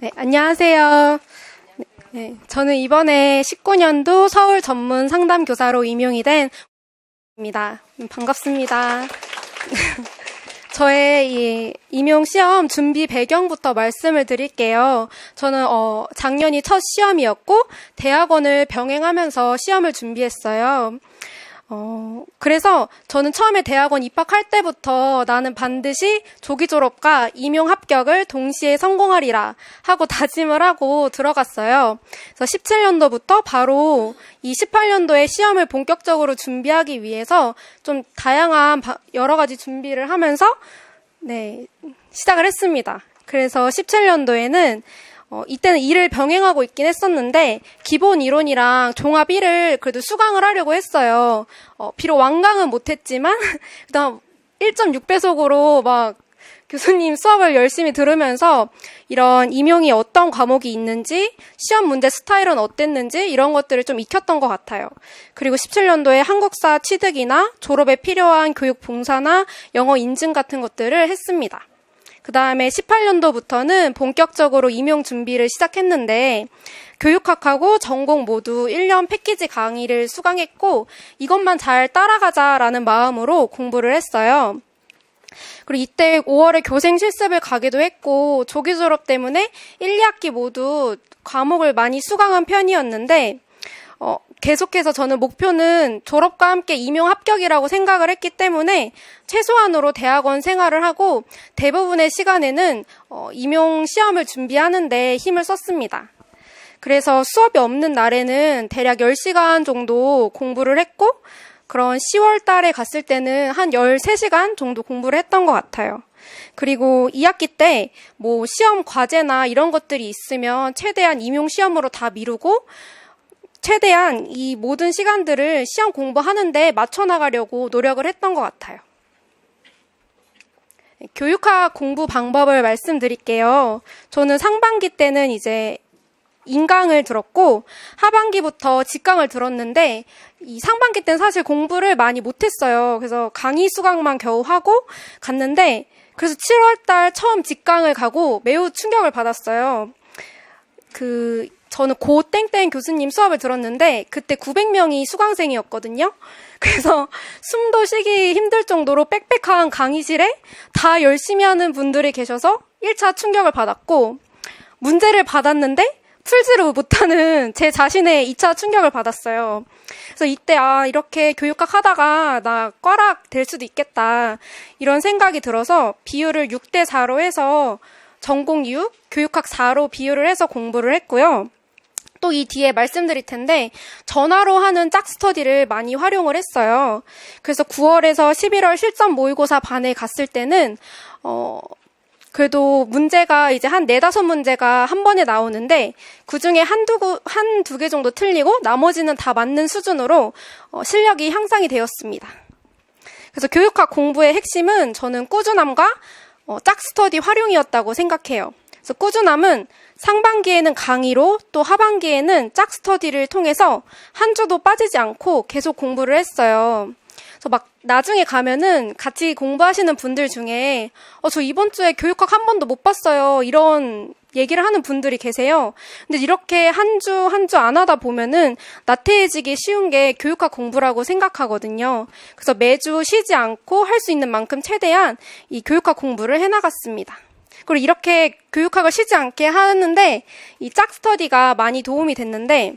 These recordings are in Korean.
네, 안녕하세요. 네, 저는 이번에 19년도 서울 전문 상담 교사로 임용이 된 입니다. 음, 반갑습니다. 저의 이 임용 시험 준비 배경부터 말씀을 드릴게요. 저는 어, 작년이 첫 시험이었고 대학원을 병행하면서 시험을 준비했어요. 어, 그래서 저는 처음에 대학원 입학할 때부터 나는 반드시 조기 졸업과 임용 합격을 동시에 성공하리라 하고 다짐을 하고 들어갔어요. 그래서 17년도부터 바로 이 18년도에 시험을 본격적으로 준비하기 위해서 좀 다양한 바- 여러 가지 준비를 하면서 네, 시작을 했습니다. 그래서 17년도에는 어, 이때는 일을 병행하고 있긴 했었는데 기본 이론이랑 종합 1을 그래도 수강을 하려고 했어요. 어, 비록 완강은 못했지만 그다음 1.6배속으로 막 교수님 수업을 열심히 들으면서 이런 임용이 어떤 과목이 있는지, 시험 문제 스타일은 어땠는지 이런 것들을 좀 익혔던 것 같아요. 그리고 17년도에 한국사 취득이나 졸업에 필요한 교육 봉사나 영어 인증 같은 것들을 했습니다. 그 다음에 18년도부터는 본격적으로 임용 준비를 시작했는데, 교육학하고 전공 모두 1년 패키지 강의를 수강했고, 이것만 잘 따라가자라는 마음으로 공부를 했어요. 그리고 이때 5월에 교생 실습을 가기도 했고, 조기 졸업 때문에 1, 2학기 모두 과목을 많이 수강한 편이었는데, 어, 계속해서 저는 목표는 졸업과 함께 임용 합격이라고 생각을 했기 때문에 최소한으로 대학원 생활을 하고 대부분의 시간에는 어, 임용 시험을 준비하는데 힘을 썼습니다. 그래서 수업이 없는 날에는 대략 10시간 정도 공부를 했고 그런 10월 달에 갔을 때는 한 13시간 정도 공부를 했던 것 같아요. 그리고 2학기 때 뭐 시험 과제나 이런 것들이 있으면 최대한 임용 시험으로 다 미루고 최대한 이 모든 시간들을 시험 공부하는데 맞춰 나가려고 노력을 했던 것 같아요. 교육학 공부 방법을 말씀드릴게요. 저는 상반기 때는 이제 인강을 들었고 하반기부터 직강을 들었는데 이 상반기 때는 사실 공부를 많이 못했어요. 그래서 강의 수강만 겨우 하고 갔는데 그래서 7월달 처음 직강을 가고 매우 충격을 받았어요. 그 저는 고 땡땡 교수님 수업을 들었는데 그때 900명이 수강생이었거든요. 그래서 숨도 쉬기 힘들 정도로 빽빽한 강의실에 다 열심히 하는 분들이 계셔서 1차 충격을 받았고 문제를 받았는데 풀지를 못하는 제 자신의 2차 충격을 받았어요. 그래서 이때 아 이렇게 교육학 하다가 나 꽈락 될 수도 있겠다 이런 생각이 들어서 비율을 6대 4로 해서 전공 6, 교육학 4로 비율을 해서 공부를 했고요. 또 이 뒤에 말씀드릴 텐데 전화로 하는 짝 스터디를 많이 활용을 했어요. 그래서 9월에서 11월 실전 모의고사 반에 갔을 때는 어 그래도 문제가 이제 한 네다섯 문제가 한 번에 나오는데 그 중에 한두 구- 한두 개 정도 틀리고 나머지는 다 맞는 수준으로 어, 실력이 향상이 되었습니다. 그래서 교육학 공부의 핵심은 저는 꾸준함과 어, 짝 스터디 활용이었다고 생각해요. 그래서 꾸준함은 상반기에는 강의로 또 하반기에는 짝 스터디를 통해서 한 주도 빠지지 않고 계속 공부를 했어요. 그래서 막 나중에 가면은 같이 공부하시는 분들 중에 어, 저 이번 주에 교육학 한 번도 못 봤어요. 이런 얘기를 하는 분들이 계세요. 근데 이렇게 한 주 한 주 안 하다 보면은 나태해지기 쉬운 게 교육학 공부라고 생각하거든요. 그래서 매주 쉬지 않고 할 수 있는 만큼 최대한 이 교육학 공부를 해나갔습니다. 그리고 이렇게 교육학을 쉬지 않게 하는데 이 짝 스터디가 많이 도움이 됐는데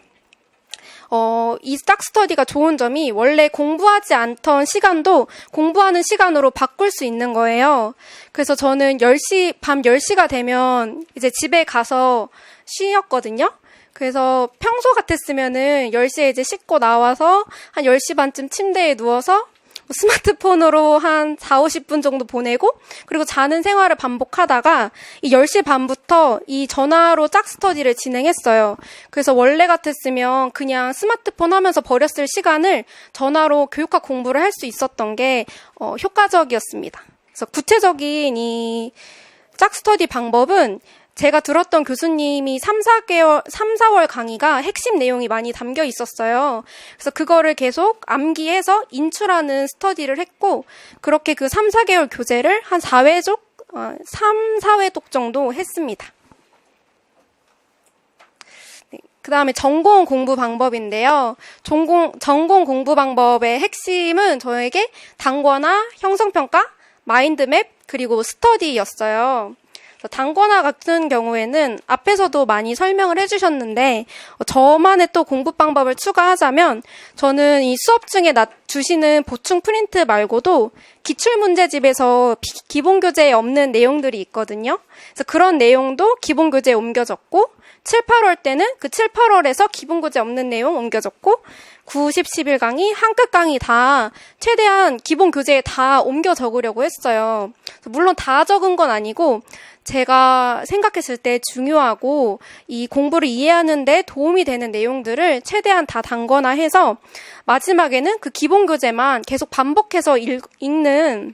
어, 이 짝 스터디가 좋은 점이 원래 공부하지 않던 시간도 공부하는 시간으로 바꿀 수 있는 거예요. 그래서 저는 10시, 밤 10시가 되면 이제 집에 가서 쉬었거든요. 그래서 평소 같았으면은 10시에 이제 씻고 나와서 한 10시 반쯤 침대에 누워서 스마트폰으로 한 4, 50분 정도 보내고 그리고 자는 생활을 반복하다가 이 10시 반부터 이 전화로 짝 스터디를 진행했어요. 그래서 원래 같았으면 그냥 스마트폰 하면서 버렸을 시간을 전화로 교육학 공부를 할 수 있었던 게 어, 효과적이었습니다. 그래서 구체적인 이 짝 스터디 방법은 제가 들었던 교수님이 3, 4개월, 3, 4월 강의가 핵심 내용이 많이 담겨 있었어요. 그래서 그거를 계속 암기해서 인출하는 스터디를 했고, 그렇게 그 3, 4개월 교재를 한 4회족, 어, 3, 4회독 정도 했습니다. 그 다음에 전공 공부 방법인데요. 전공, 전공 공부 방법의 핵심은 저에게 단권화, 형성평가, 마인드맵, 그리고 스터디였어요. 단권화 같은 경우에는 앞에서도 많이 설명을 해주셨는데 어, 저만의 또 공부 방법을 추가하자면 저는 이 수업 중에 나, 주시는 보충 프린트 말고도 기출 문제집에서 비, 기본 교재에 없는 내용들이 있거든요. 그래서 그런 내용도 기본 교재에 옮겨졌고 7, 8월 때는 그 7, 8월에서 기본 교재 없는 내용 옮겨졌고 9, 10, 11 강의, 한끝 강의 다 최대한 기본 교재에 다 옮겨 적으려고 했어요. 물론 다 적은 건 아니고 제가 생각했을 때 중요하고 이 공부를 이해하는데 도움이 되는 내용들을 최대한 다 단거나 해서 마지막에는 그 기본 교재만 계속 반복해서 읽, 읽는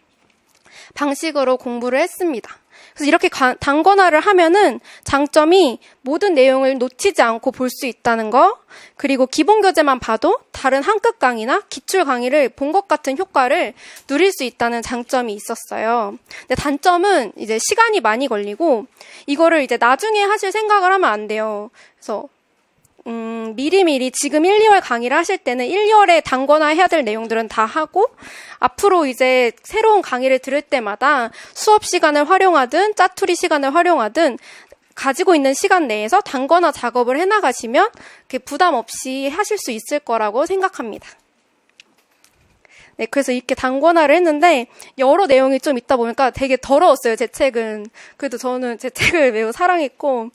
방식으로 공부를 했습니다. 그래서 이렇게 단권화를 하면은 장점이 모든 내용을 놓치지 않고 볼 수 있다는 거, 그리고 기본 교재만 봐도 다른 한급 강의나 기출 강의를 본 것 같은 효과를 누릴 수 있다는 장점이 있었어요. 근데 단점은 이제 시간이 많이 걸리고 이거를 이제 나중에 하실 생각을 하면 안 돼요. 그래서 음, 미리미리 지금 1, 2월 강의를 하실 때는 1, 2월에 단권화 해야 될 내용들은 다 하고 앞으로 이제 새로운 강의를 들을 때마다 수업 시간을 활용하든 짜투리 시간을 활용하든 가지고 있는 시간 내에서 단권화 작업을 해나가시면 부담 없이 하실 수 있을 거라고 생각합니다. 네, 그래서 이렇게 단권화를 했는데 여러 내용이 좀 있다 보니까 되게 더러웠어요. 제 책은 그래도 저는 제 책을 매우 사랑했고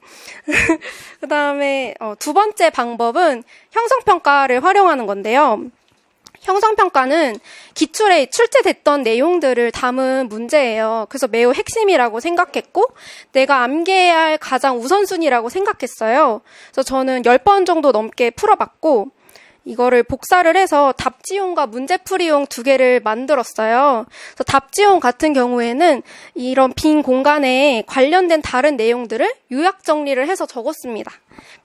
그 다음에 어, 두 번째 방법은 형성평가를 활용하는 건데요. 형성평가는 기출에 출제됐던 내용들을 담은 문제예요. 그래서 매우 핵심이라고 생각했고, 내가 암기해야 할 가장 우선순위라고 생각했어요. 그래서 저는 10번 정도 넘게 풀어봤고, 이거를 복사를 해서 답지용과 문제풀이용 두 개를 만들었어요. 그래서 답지용 같은 경우에는 이런 빈 공간에 관련된 다른 내용들을 요약 정리를 해서 적었습니다.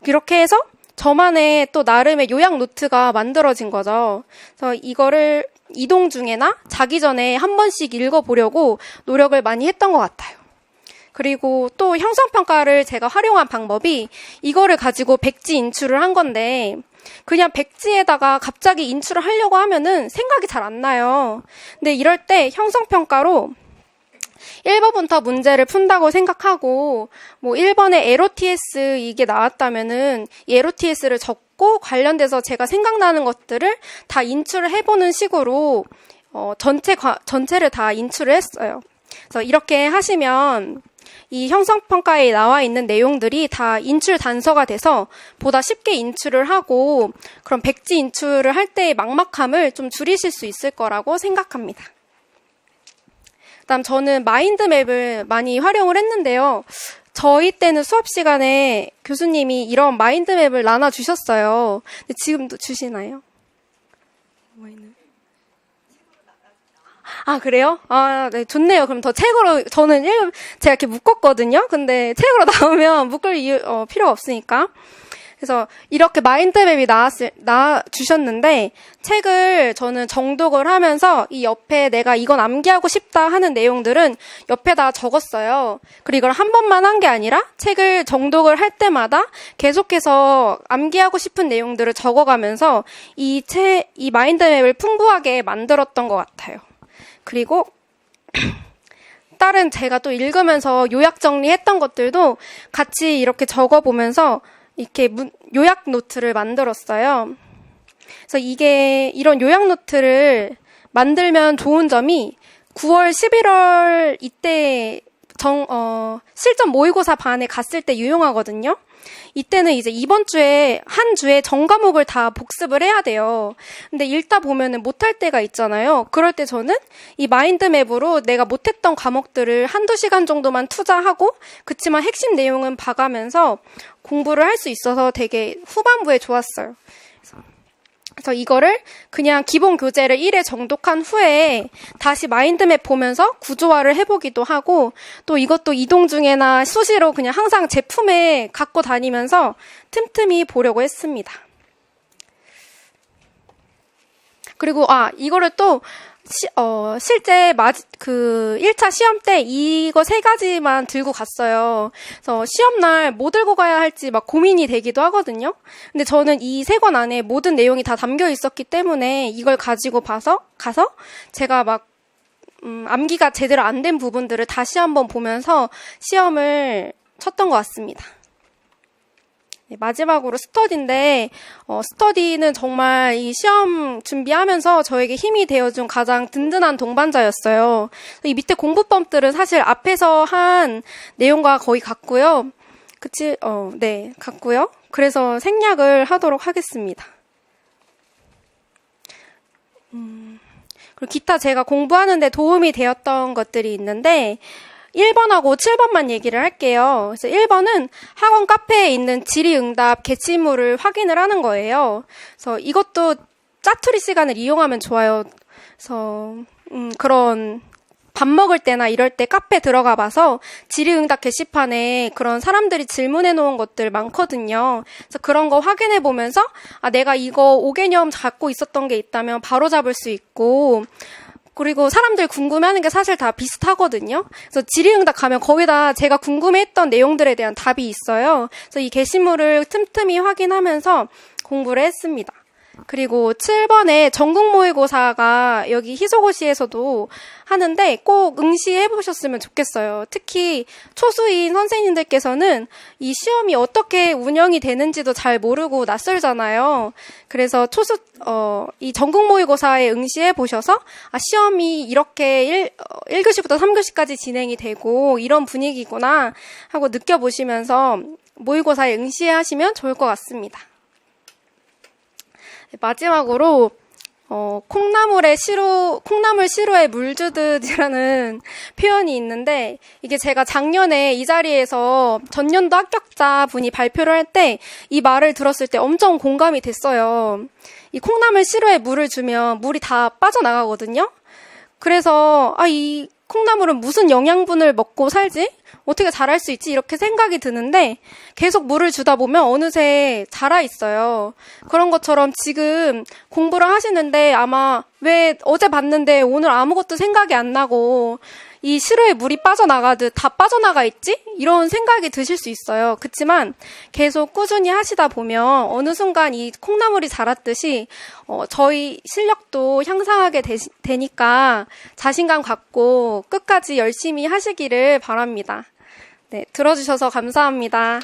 이렇게 해서 저만의 또 나름의 요약 노트가 만들어진 거죠. 그래서 이거를 이동 중에나 자기 전에 한 번씩 읽어보려고 노력을 많이 했던 것 같아요. 그리고 또 형성평가를 제가 활용한 방법이 이거를 가지고 백지 인출을 한 건데 그냥 백지에다가 갑자기 인출을 하려고 하면은 생각이 잘 안 나요. 근데 이럴 때 형성평가로 1번부터 문제를 푼다고 생각하고 뭐 1번에 LOTS 이게 나왔다면은 이 LOTS를 적고 관련돼서 제가 생각나는 것들을 다 인출을 해보는 식으로 어, 전체 과, 전체를 다 인출을 했어요. 그래서 이렇게 하시면 이 형성평가에 나와 있는 내용들이 다 인출 단서가 돼서 보다 쉽게 인출을 하고 그럼 백지 인출을 할 때의 막막함을 좀 줄이실 수 있을 거라고 생각합니다. 그다음 저는 마인드맵을 많이 활용을 했는데요. 저희 때는 수업 시간에 교수님이 이런 마인드맵을 나눠 주셨어요. 근데 지금도 주시나요? 아, 그래요? 아, 네, 좋네요. 그럼 더 책으로, 저는 읽, 제가 이렇게 묶었거든요? 근데 책으로 나오면 묶을 이유, 어, 필요가 없으니까. 그래서 이렇게 마인드맵이 나왔을, 나 주셨는데 책을 저는 정독을 하면서 이 옆에 내가 이건 암기하고 싶다 하는 내용들은 옆에다 적었어요. 그리고 이걸 한 번만 한 게 아니라 책을 정독을 할 때마다 계속해서 암기하고 싶은 내용들을 적어가면서 이 책, 이 마인드맵을 풍부하게 만들었던 것 같아요. 그리고 다른 제가 또 읽으면서 요약 정리했던 것들도 같이 이렇게 적어보면서 이렇게 요약 노트를 만들었어요. 그래서 이게 이런 요약 노트를 만들면 좋은 점이 9월, 11월 이때 정, 어, 실전 모의고사 반에 갔을 때 유용하거든요. 이때는 이제 이번 주에 한 주에 전 과목을 다 복습을 해야 돼요. 근데 읽다 보면은 못할 때가 있잖아요. 그럴 때 저는 이 마인드맵으로 내가 못했던 과목들을 한두 시간 정도만 투자하고 그치만 핵심 내용은 봐가면서 공부를 할 수 있어서 되게 후반부에 좋았어요. 그래서 이거를 그냥 기본 교재를 1회 정독한 후에 다시 마인드맵 보면서 구조화를 해보기도 하고 또 이것도 이동 중에나 수시로 그냥 항상 제품에 갖고 다니면서 틈틈이 보려고 했습니다. 그리고 아 이거를 또 시, 어, 실제 마, 그 1차 시험 때 이거 세 가지만 들고 갔어요. 그래서 시험날 뭐 들고 가야 할지 막 고민이 되기도 하거든요. 근데 저는 이 세 권 안에 모든 내용이 다 담겨 있었기 때문에 이걸 가지고 봐서, 가서 제가 막 음, 암기가 제대로 안 된 부분들을 다시 한번 보면서 시험을 쳤던 것 같습니다. 네, 마지막으로 스터디인데, 어, 스터디는 정말 이 시험 준비하면서 저에게 힘이 되어준 가장 든든한 동반자였어요. 이 밑에 공부법들은 사실 앞에서 한 내용과 거의 같고요. 그치, 어, 네, 같고요. 그래서 생략을 하도록 하겠습니다. 음, 그리고 기타 제가 공부하는데 도움이 되었던 것들이 있는데, 1번하고 7번만 얘기를 할게요. 그래서 1번은 학원 카페에 있는 질의응답 게시물을 확인을 하는 거예요. 그래서 이것도 짜투리 시간을 이용하면 좋아요. 그래서 음, 그런 밥 먹을 때나 이럴 때 카페 들어가 봐서 질의응답 게시판에 그런 사람들이 질문해 놓은 것들 많거든요. 그래서 그런 거 확인해 보면서 아 내가 이거 5개념 갖고 있었던 게 있다면 바로 잡을 수 있고 그리고 사람들 궁금해하는 게 사실 다 비슷하거든요. 그래서 질의응답 가면 거의 다 제가 궁금해했던 내용들에 대한 답이 있어요. 그래서 이 게시물을 틈틈이 확인하면서 공부를 했습니다. 그리고 7번에 전국 모의고사가 여기 희소고시에서도 하는데 꼭 응시해 보셨으면 좋겠어요. 특히 초수인 선생님들께서는 이 시험이 어떻게 운영이 되는지도 잘 모르고 낯설잖아요. 그래서 초수 어, 이 전국 모의고사에 응시해 보셔서 아, 시험이 이렇게 1, 어, 1교시부터 3교시까지 진행이 되고 이런 분위기구나 하고 느껴보시면서 모의고사에 응시하시면 좋을 것 같습니다. 마지막으로 어, 콩나물에 시루, 콩나물 시루에 물 주듯이라는 표현이 있는데, 이게 제가 작년에 이 자리에서 전년도 합격자 분이 발표를 할 때, 이 말을 들었을 때 엄청 공감이 됐어요. 이 콩나물 시루에 물을 주면 물이 다 빠져나가거든요? 그래서, 아, 이 콩나물은 무슨 영양분을 먹고 살지? 어떻게 자랄 수 있지? 이렇게 생각이 드는데 계속 물을 주다 보면 어느새 자라 있어요. 그런 것처럼 지금 공부를 하시는데 아마 왜 어제 봤는데 오늘 아무것도 생각이 안 나고 이 시루에 물이 빠져나가듯 다 빠져나가 있지? 이런 생각이 드실 수 있어요. 그렇지만 계속 꾸준히 하시다 보면 어느 순간 이 콩나물이 자랐듯이 어, 저희 실력도 향상하게 되, 되니까 자신감 갖고 끝까지 열심히 하시기를 바랍니다. 네, 들어주셔서 감사합니다.